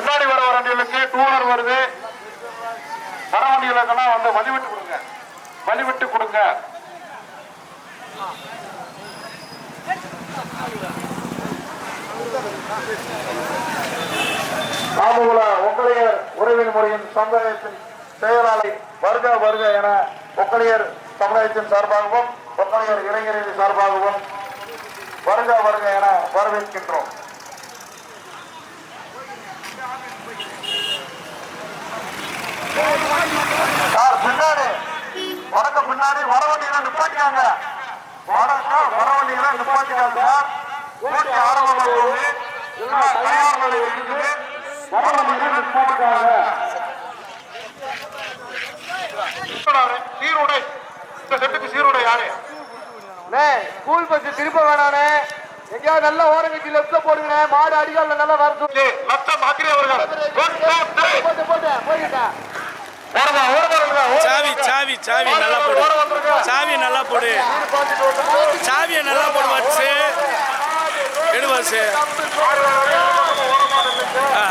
பின்னாடி வர வண்டிகளுக்கு two wheeler வருது. வர வண்டிகளுக்கெல்லாம் வந்து வழிவிட்டு கொடுங்க. வழிவிட்டு கொடுங்க. ஆமுகுல ஒக்கலியர் உறவின் முறையின் சமுதாயத்தின் செயலாளர் வருக வருக என ஒக்கலையர் சமுதாயத்தின் சார்பாகவும் ஒக்கலையர் இளைஞரின் சார்பாகவும் வருக வருக என வரவேற்கின்றோம் சார் பின்னாடி வடக்கு பின்னாடி வர வண்டியெல்லாம் நிப்பாட்டிக்காங்க வடக்கம் வர வண்டியெல்லாம் நிப்பாட்டிக்காங்க போட்டி போகுது எல்லாம் தயார் நிலை இருக்குது. வர வண்டியெல்லாம் நிப்பாட்டிக்காங்க சீருடை. இந்த செட்டுக்கு சீருடை யாரு? ஸ்கூல் பஸ் திருப்ப வேணானே எங்கேயாவது நல்ல ஓரங்கட்டி லெப்ட்ல போடுங்க மாடு அடிகால நல்லா ஏய், லட்சம் அக்ரி அவர்கள் போயிட்டேன் சாவி. சாவி சாவி நல்லா போடு. சாவியை நல்லா போடு. சாவியை நல்லா போடு வச்சு எடு வச்சு ஆ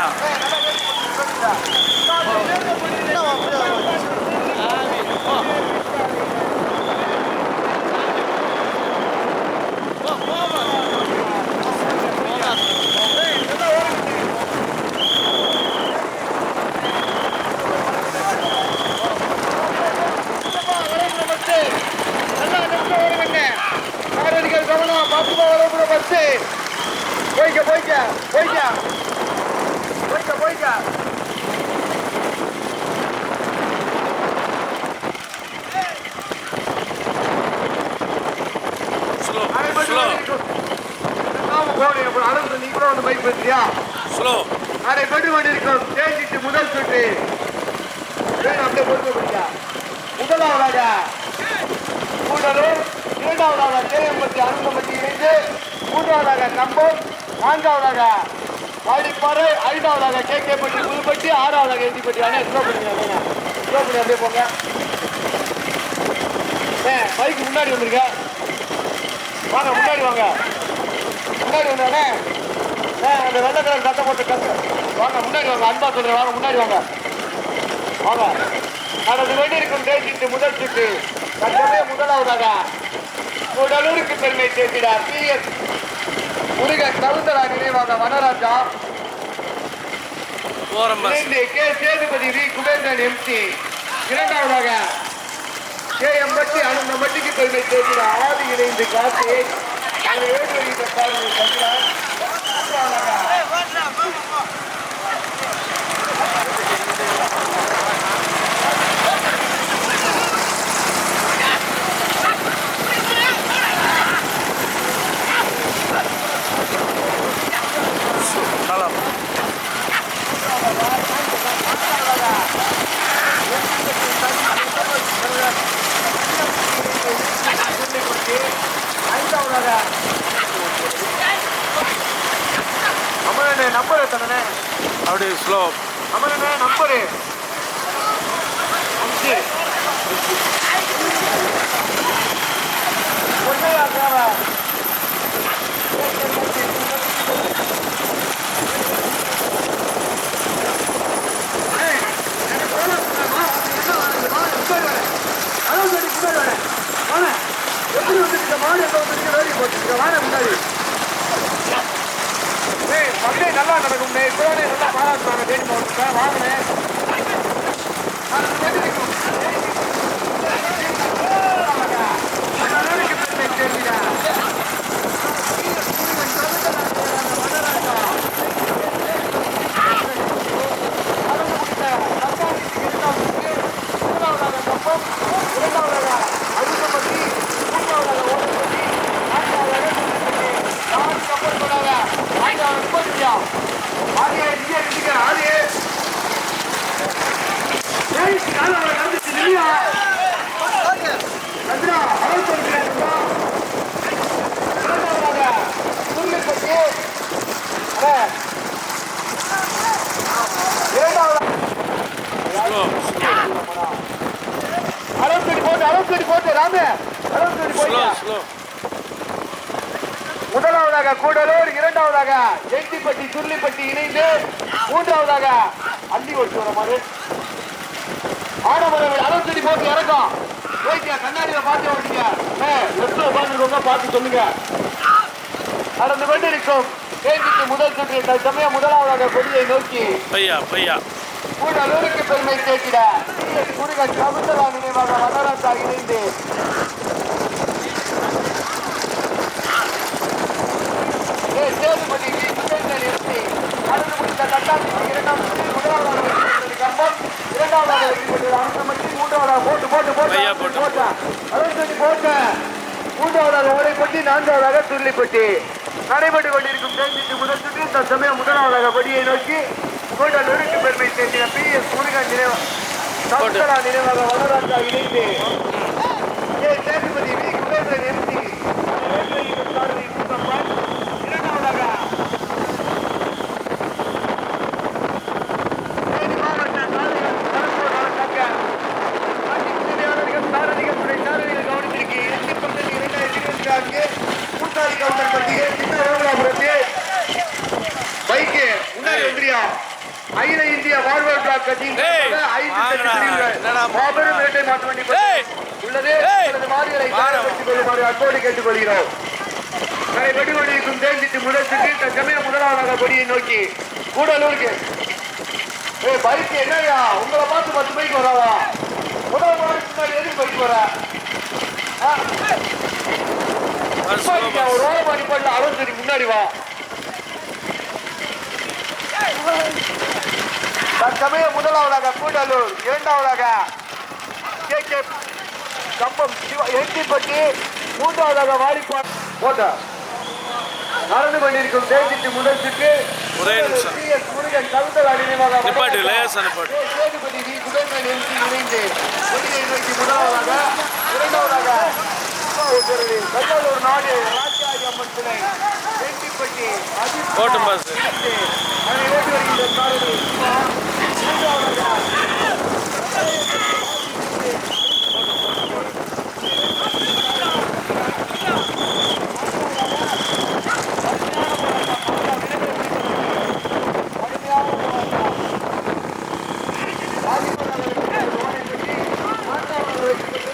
போய்க்க போய்க்க போய்க்க போய்க்க போய்க்க தேஞ்சிட்டு முதல் சுற்று. முதலாவதாக. கூடலூர் இரண்டாவதாக தேயம்பட்டி அருங்கம்பட்டி இணைந்து மூன்றாவதாக கம்பம் நான்காவதாக வாடிப்பாறை ஐந்தாவதாக கே கே பட்டி புதுப்பட்டி ஆறாவதாக எந்திப்பட்டி அண்ணே ஸ்லோ பண்ணுங்க ஸ்லோ பண்ணி அப்படியே போங்க. ஏ பைக் முன்னாடி வந்துருங்க. வாங்க முன்னாடி வாங்க. முன்னாடி வந்தானே ஏ அந்த வெள்ளை கலர் சட்டை போட்டு கத்த வாங்க முன்னாடி வாங்க. அன்பா சொல்றேன். வாங்க முன்னாடி வாங்க. வாங்க. நடந்து வேண்டியிருக்கும் தேசிட்டு முதல் சுற்று தற்போதைய முதலாவதாக. உடலூருக்கு பெருமை சேர்க்கிறார் பி எஸ் முருகன் கவுந்தரா நினைவாக வனராஜா. இணைந்து K. Sethupathi V. Kubendran MC இரண்டாவதாக கே. எம். பட்டி அனந்த மட்டிக்கு பெருமை சேர்க்கிறார் ஆதி இணைந்து காசி அதை ஏழு வருகின்ற பார்வையை தந்தார் மூன்றாவதாக நல்லா ஐந்தாவதாக அமரனே நம்பர் எத்தனை? அப்படியே ஸ்லோ அமரனே நம்பரு. அஞ்சு. எப்படி வந்துருக்க மாடு எப்போ வந்துருக்க வேலையை போட்டுருக்க வாங்க முன்னாடி. ஏய் நல்லா நடக்கும். இப்போதானே நல்லா பாராட்டுவாங்க தேடி மாவட்டத்தில் வாங்கினேன் ஆதியே இங்கே இருந்துக்க ஆதியே ஏய் நான் அவரை கண்டுச்சு இல்லையா சந்திரா அவன் சொல்கிறேன் இரண்டாவதாக இரண்டாவது ஸ்லோ அறுபத்தெட்டு போட்டு அறுபத்தெட்டு போட்டு ராமே. அறுபத்தெட்டு ஸ்லோ போயிட்டா? ஸ்லோ முதலாவதாக கூடலூர் இரண்டாவதாக எட்டிப்பட்டி சுருளிப்பட்டி இணைந்து மூன்றாவதாக அள்ளி ஓட்டு வர மாதிரி ஆனமரவில் அறுபத்தடி போட்டு இறக்கும். போயிட்டியா கண்ணாடியில பார்த்து ஓட்டிங்க எத்தனை பார்த்துருக்கோங்க பார்த்து சொல்லுங்க. நடந்து கொண்டிருக்கும் தேர்வுக்கு முதல் சுற்று முதலாவதாக கொடியை நோக்கி பையா பையா. கூடலூருக்கு பெருமை சேர்க்கிட முருகன் சமுந்தரா நினைவாக வல்லரசா இணைந்து ஏ, வி. சுரேந்திரன் எம்பி. நடந்து முடிந்த கட்டாயத்தில் இரண்டாம் முதலாவதாக வெற்றி கம்பம். இரண்டாவதாக வெற்றி பெற்றது அரசமட்டி. மூன்றாவதாக போட்டு, போட்டு, போட்டு, ஐயா, அறுபத்தெட்டு போட்டு. மூன்றாவதாக ஓடைப்பட்டி நான்காவதாக துள்ளிப்பட்டி நடைபெற்றுக் கொண்டிருக்கும் தேர்தலுக்கு முதல் சுற்றில் தற்சமயம் முதலாவதாக கொடியை நோக்கி கூட்டலூருக்கு பெருமை சேர்த்தின பி எஸ் முருகன் நினைவு சமுந்தரா நினைவாக வளராஜா இணைந்து சேதுபதி வி குபேந்திரன் எம்பி கட்சியின் மாபெரும் வேட்டை மாட்டு வண்டி. உள்ளது. தயார்படுத்திக் கொள்ளுமாறு அன்போடு கேட்டுக்கொள்கிறோம். நடைபெற்றுக் கொண்டிருக்கும் தேர்தலுக்கு முதல் சுற்றில் தற்சமயம் முதலாவதாக கொடியை நோக்கி கூடலூருக்கு. ஏ பைக் என்னய்யா உங்களை பார்த்து பத்து பைக் வராதா? முதல் முன்னாடி எதுக்கு பைக் வர? ஒரு ஓரமா நிப்பாட்டில அறுபத்தடி முன்னாடி வா. தற்சமயம் முதலாவதாக கூடலூர் இரண்டாவதாக கே கே கம்பம் சிவ எட்டிப்பட்டி மூன்றாவதாக வாரிப்பாட் போட்ட நடந்து கொண்டிருக்கும் தேர்தலுக்கு முதல் சுற்று ஒரே நிமிஷம். முருகன் கவிதலா நினைவாக நிப்பாட்டு, லேசா நிப்பாட்டு. சேதுபதி வி. குபேந்திரன் எம்பி இணைந்து கொடியை நோக்கி முதலாவதாக இரண்டாவதாக உத்தரவு கல்லூர் நாடு ராஜாஜி அம்மன் சிலை எட்டிப்பட்டி அஜித் போட்டும் பாஸ். அதை ஓட்டி வருகின்ற மூன்றாவதாக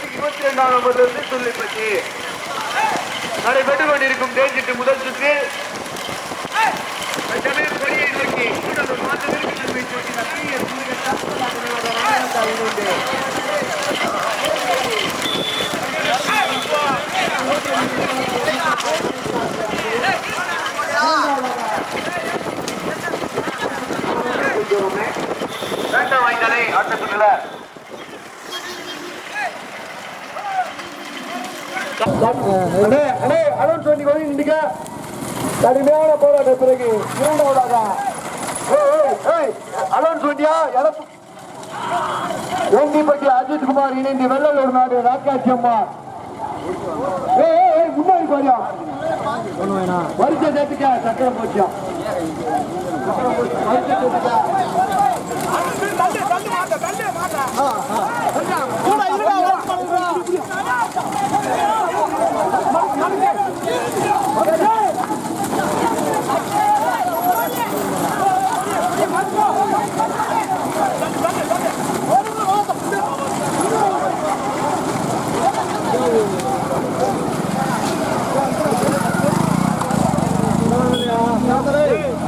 இருபத்தி இரண்டாம் நம்பரிலிருந்து துள்ளிப்பட்டி நடைபெற்றுக் கொண்டிருக்கும் தேர்ச்சிட்டு முதல் சுற்று தற்சமயம் கொடியை நோக்கி கூடலூர் மாற்றத்திற்கு நன்மை சூட்டின பி எஸ் முருகன் சத்மநாத நினைவாக வழங்கப்பட்ட இணைந்து வேண்டாம் வாய்ந்தாலே ஆட்டத்துக்குள்ள அடே அலோன் சொல்லி கொண்டு நின்றுக்க கடுமையான போராட்ட பிறகு இரண்டாவதாக. அலோன் சொன்னியா எனக்கு ஓங்கிப்பட்டி அஜித் குமார் இணைந்து வெள்ளலூர் நாடு ராக்காட்சி அம்மா. முன்னாடி பாரியா வரிசை சேர்த்துக்க சக்கரை போச்சியா? வரிசை சேர்த்துக்க.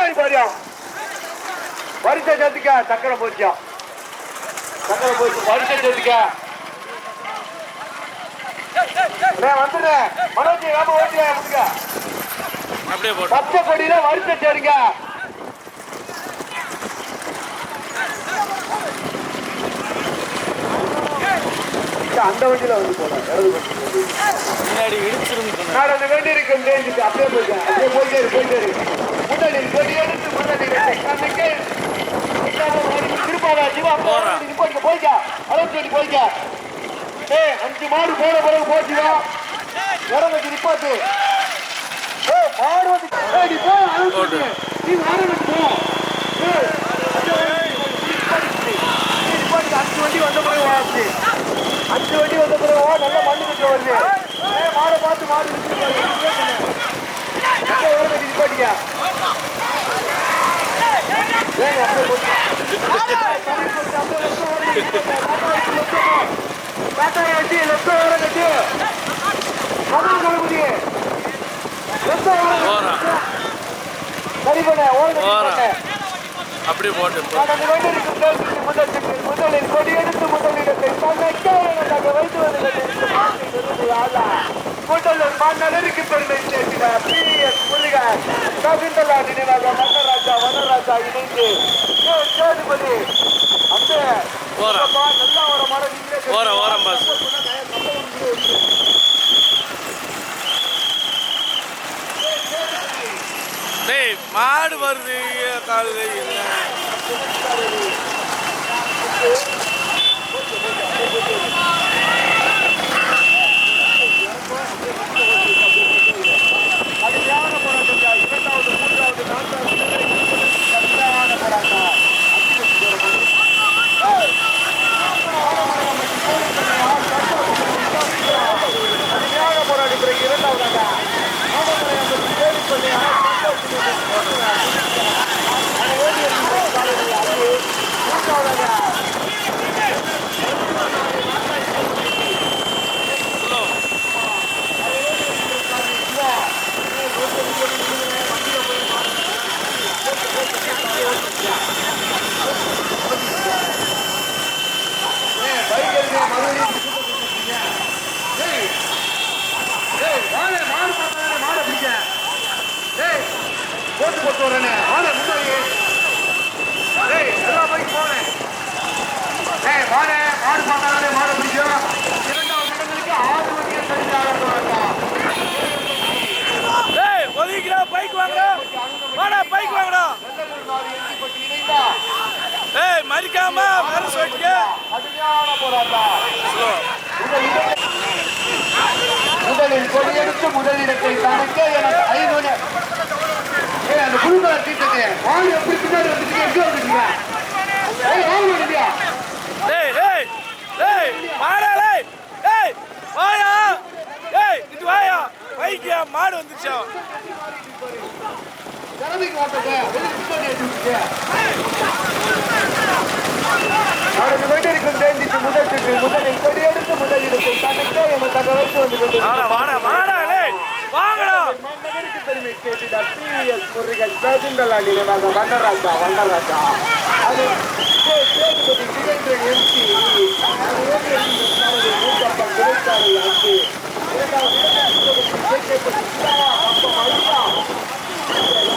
முன்னாடி பாரியா? வரிசை சேர்த்துக்க சக்கரை போச்சியா? சக்கரை போச்சு வரிசை சேர்த்துக்க. வந்துடுறேன் மனோஜ் நாம ஓட்டியா முடிங்க அப்படியே போட்டு பச்சை கொடியில வரிசை சேருங்க. அந்த வண்டியில வந்து போலாம். இடது முன்னாடி இடிச்சிருந்து நடந்து வேண்டி அப்படியே போயிட்டு அப்படியே போயிட்டே இரு போயிட்டே முதலில் கொடி எடுத்து முதலில் கண்ணுக்கு திருப்பாவா ஜீவா. போய்க்க போய்க்க. அளவு சொல்லி போய்க்க. ஏய் அஞ்சு மாடு போன பிறகு போச்சுடா இறங்க நிப்பாட்டு ஏய் மாடு வந்து நீ போ அளவு சொல்லி நீ ஆரம்பிச்சு போ. அஞ்சு வண்டி வந்த பிறகு வாச்சு அஞ்சு. வண்டி வந்த பிறகு நல்ல மண்ணு கட்ட வருது. மாடை பார்த்து மாடு அப்படி போட்டு டாடா வண்டி லெஃப்ட் வர கட்டி பண்ண ஓரம் முதலில் கொடியெடுத்து முதலிடத்தை வைத்து மன்னருக்கு பெருமை சேர்க்கிறார் முருகன் கவிந்தலா நினைவாக மன்னராஜா வனராஜா இணைந்து. சேதுபதி அந்த. நல்லா மரம் நீங்களே ஓரம் பாஸ் டேய் மாடு வருது காலையில் இல்லை கடுமையான போராட்டம் தான். இரண்டாவது மூன்றாவது நான்காவது கடுமையான போராட்டம் கடுமையான போராட்டம் பிறகு இரண்டாவதாக மாமல்லரை அந்த தேடிக்கொண்டே மூன்றாவதாக போட்டு போட்டு வரேனே வாழை முன்னாடி ஏய் எல்லா பைக்கு போனேன் ஏய் வாழை மாடு பார்த்தாலே மாடு பிடிக்கும் இரண்டாவது இடங்களுக்கு ஆறு மணிக்கு சரியாக போராட்டம் டேய் ஒதுக்கிடா பைக் வாங்கடா வாடா பைக் வாங்கடா மறிக்காம வர சொல்லிட்டு கடுமையான போராட்டம். முதலில் கொடியெடுத்து முதலிடத்தை தனக்கே எனக்கு ஐநூறு அந்த குழுக்களை தீட்டது வாங்க எப்படி பின்னாடி வந்துட்டு எங்க வந்துட்டீங்க? ஏய் வாங்க வந்துட்டியா டேய் டேய் டேய் வாடா டேய் டேய் வாயா டேய் இது வாயா. பைக்கியா மாடு வந்துச்சா வெளியே பின்னாடி நடந்து கொண்டிருக்கும் தேந்திக்கு முதல் சுற்று முதலில் கொடியெடுத்து முதலிடத்தை தனக்கே எனக்கு வைத்து வந்து கொண்டு வாடா வாடா வாடா டேய் வாங்கடா மன்னருக்கு பெருமை சேர்த்திட பிஎஸ் முருகன் சதுந்தலா நினைவாக வண்ணராஜா வண்ணராஜா அது கே. சேதுபதி சுரேந்திரன் எம்பி மூத்தப்பன் துரைசாமி அன்பு இரண்டாவது இடத்தில் கேட்கப்பட்டு சிவா கப்பம் ஐயா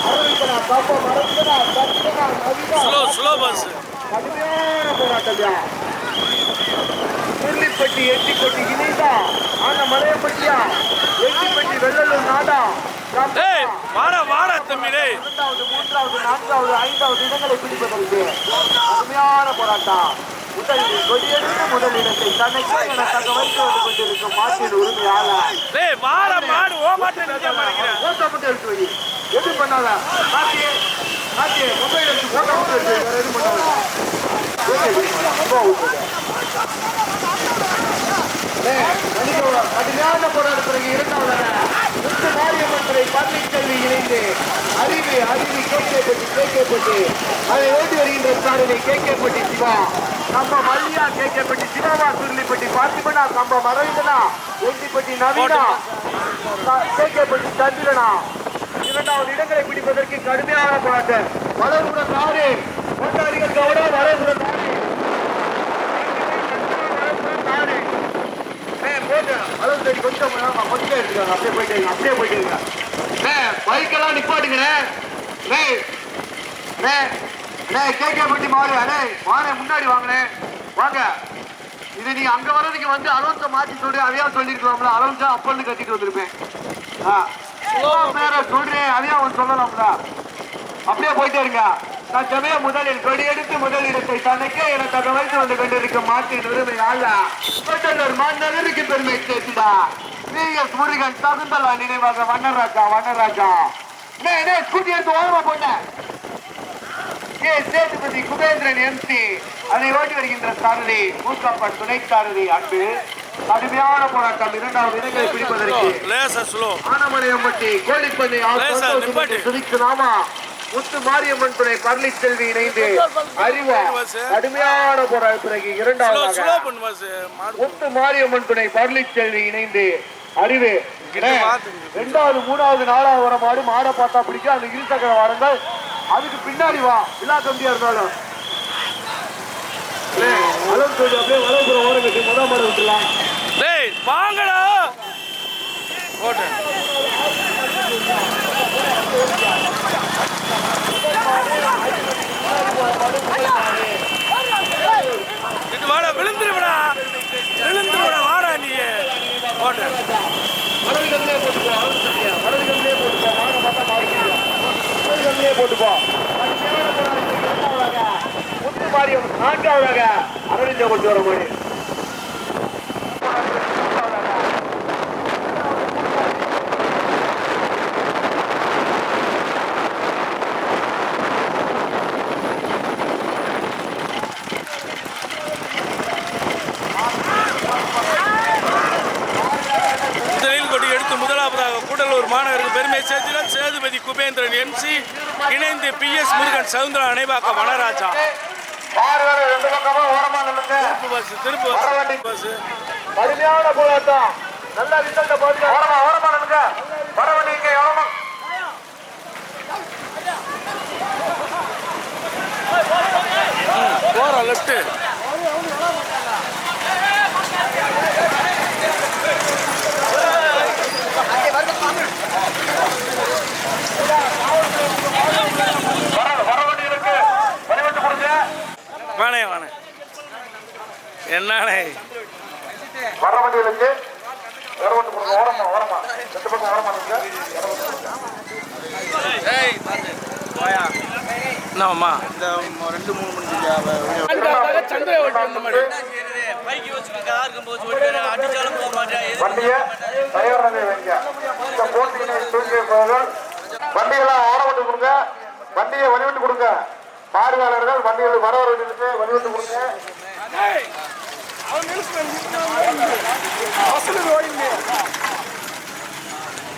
அரவிந்தனா கப்பம் அரவிந்தனா Darshana Navitha slow slow bus கடுமையான போராட்டம் முள்ளிப்பட்டி எட்டிப்பட்டி இணைந்தா ஆன மலையப்பட்டியா எட்டிப்பட்டி வெள்ளலூர் நாடா. வாடா வாடா தம்பி டேய் இரண்டாவது மூன்றாவது நான்காவது ஐந்தாவது இடங்களை பிடிப்பதற்கு கடுமையான போராட்டம். முதலில் கொடியெடுத்து முதலிடத்தை தன்னைக்கு என தகவல் வந்து கொண்டிருக்கும் மாட்டின் உரிமையாளர். வாடா மாடு ஓ மாட்டே நிக்க மாட்டேங்கிறேன் போட்டோ மட்டும் எடுத்து வை. எதுவும் பண்ணாத. காட்டி காட்டி மொபைல் எடுத்து போட்டோ மட்டும் எடுத்து எதுவும் பண்ணாத. அப்பா விட்டுருங்க. ஏய், பிறகு இரண்டாவதாக முத்து மாரியம்மன் துறை பள்ளி கல்வி இணைந்து அறிவு அறிவு கேட்கப்பட்டு கேட்கப்பட்டு அதை ஓட்டி வருகின்ற சாதனை கேட்கப்பட்டு சிவா நம்ம மல்லியா கேட்கப்பட்டு சிவாவா சுருளிப்பட்டி பார்த்திபனா கம்ப மரவிந்தனா ஒண்டிப்பட்டி நவீனா கேட்கப்பட்டு சந்திரனா இரண்டாவது இடங்களை பிடிப்பதற்கு கடுமையான போராட்டம் வளர்புற நாடு கொண்டாடிகள் கவுடா வளர்புற நாடு நாடு ஏய், போட்டு. அளவு தடி கொஞ்சம் ஆமா, கொஞ்சம் எடுத்துக்கோங்க. அப்படியே போயிட்டே அப்படியே போயிட்டே இருங்க. பைக்கெல்லாம் நிப்பாட்டுங்கண்ணே. ஏய், ஏய், ஏய், KK பட்டி மாடு, அண்ணே, வாண்ணே, முன்னாடி வாங்கண்ணே. வாங்க இது நீ அங்க வர்றதுக்கு வந்து அலௌன்ஸ மாத்தி சொல்றேன் அதையா சொல்லிருக்கலாம்ல அலௌன்ஸா அப்பன்னு கட்டிட்டு வந்திருப்பேன் ஆ. வேற சொல்றேன் அதையா அவன் சொல்லலாம்ல அப்படியே போயிட்டே இருங்க நான் சமய முதலில் கொடியெடுத்து முதல் இடத்தை தனக்கே என தகவல் வந்து கொண்டிருக்கும் மாட்டின் உரிமை ஆள கொண்டலூர் மன்னருக்கு பெருமை சேர்த்துடா நீங்க முருகன் தகுந்தலா நினைவாக வண்ணராஜா வண்ணராஜா. நே நே ஸ்கூட்டி எடுத்து ஓரமா போட்டேன் கே. சேதுபதி குபேந்திரன் எம்பி அதை ஓட்டி வருகின்ற சாரதி மூக்காப்பன் துணை சாரதி அன்பு. கடுமையான போராட்டம். இரண்டாவது இடங்களை பிடிப்பதற்கு லேசா ஸ்லோ. ஆனமலையம்பட்டி கோழிப்பந்தை லேசா நிப்பாட்டு. சுதிக்கு நாமா. முத்து மாரியம்மன் துணை பர்லி செல்வி இணைந்து அறிவா கடுமையான போராட்ட பிறகு மாடு முத்து மாரியம்மன் துணை பர்லி செல்வி இணைந்து அறிவு. கிட்ட பாத்துங்க. ரெண்டாவது மூணாவது நாலாவது வர மாடு மாடை பார்த்தா பிடிக்கும் அந்த இருசக்கர வாரங்கள். அதுக்கு பின்னாடி வா. விழா கம்பியா இருந்தாலும். அளவு சொல்லி அப்படியே வளர்ப்புற ஓரம் கட்டி முதல் மாடு விட்டுலாம் டேய் வாங்கடா. போட்டேன். நான்காவதாக அரவிந்த கொண்டு வர மாடு முதலில் கொடி எடுத்து முதலாவதாக கூடலூர் மாநகருக்கு பெருமை சேர்த்தினர் சேதுபதி குபேந்திரன் எம்சி இணைந்து பி எஸ் முருகன் சவுந்தரா நினைவாக்க வனராஜா. திருப்பு பஸ் திருப்பு பஸ் கடுமையான போராட்டம். நல்ல ரிசல்ட்ட பாருங்க ஓரமா ஓரமா நின்னுங்க வர வண்டிங்க ஓரமா போற லெஃப்ட் வர வாணே வாணே. என்னானே வர வண்டிகளுக்கு வேற ஒன்று கொடுங்க ஓரமா இந்த ரெண்டு மூணு மணி சந்திர அடிச்சாலும் போக மாட்டேன். வண்டியை தயாராக வைங்க இந்த வண்டிகளை ஓரவிட்டு கொடுங்க. வண்டியை வழிவிட்டு கொடுங்க. பார்வையாளர்கள் வண்டிகள் வர வர வழிவந்து கொடுங்க. அவன் நிறுத்த